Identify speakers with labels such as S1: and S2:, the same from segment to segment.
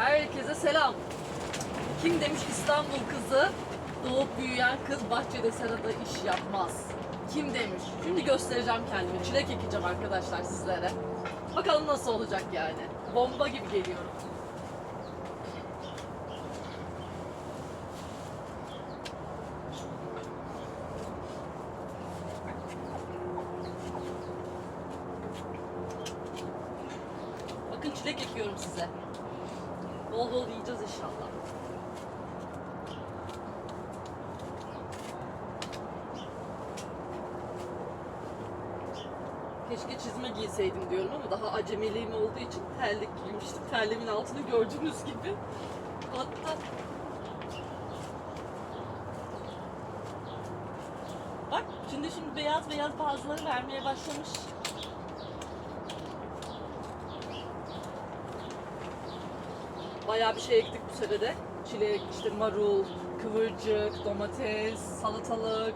S1: Herkese selam. Kim demiş İstanbul kızı doğup büyüyen kız bahçede serada iş yapmaz. Kim demiş? Şimdi göstereceğim kendimi. Çilek ekeceğim arkadaşlar sizlere. Bakalım nasıl olacak yani. Bomba gibi geliyorum. Bakın çilek ekiyorum size. Bol bol yiyeceğiz inşallah. Keşke çizme giyseydim diyorum ama daha acemiliğim olduğu için terlik giymiştim. Terliğimin altını gördüğünüz gibi. Hatta Bak şimdi şimdi beyaz beyaz bazıları vermeye başlamış. Bayağı bir şey ektik bu sene de. Çilek, işte marul, kıvırcık, domates, salatalık.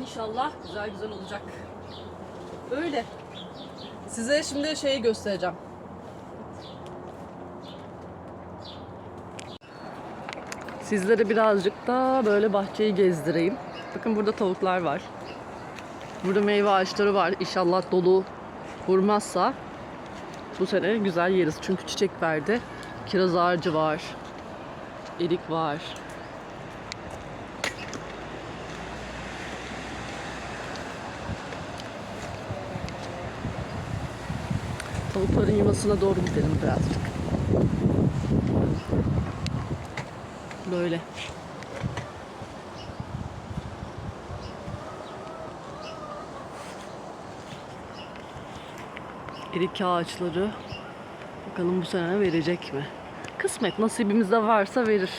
S1: İnşallah güzel güzel olacak. Öyle. Size şimdi şeyi göstereceğim. Sizlere birazcık da böyle bahçeyi gezdireyim. Bakın burada tavuklar var. Burada meyve ağaçları var. İnşallah dolu vurmazsa bu sene güzel yeriz. Çünkü çiçek verdi. Kiraz ağacı var. Erik var. Tavukların yuvasına doğru gidelim birazcık. Böyle. Erik ağaçları. Bakalım bu sene verecek mi? Kısmet nasibimizde varsa verir.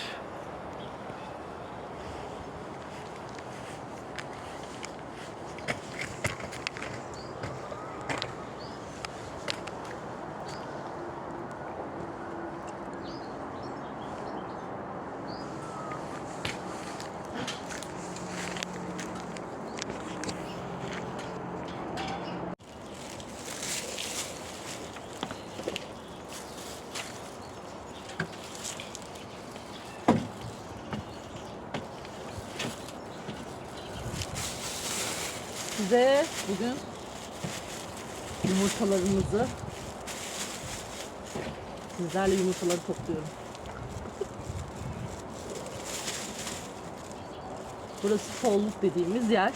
S1: Size bugün yumurtalarımızı sizlerle yumurtaları topluyorum. Burası solluk dediğimiz yer.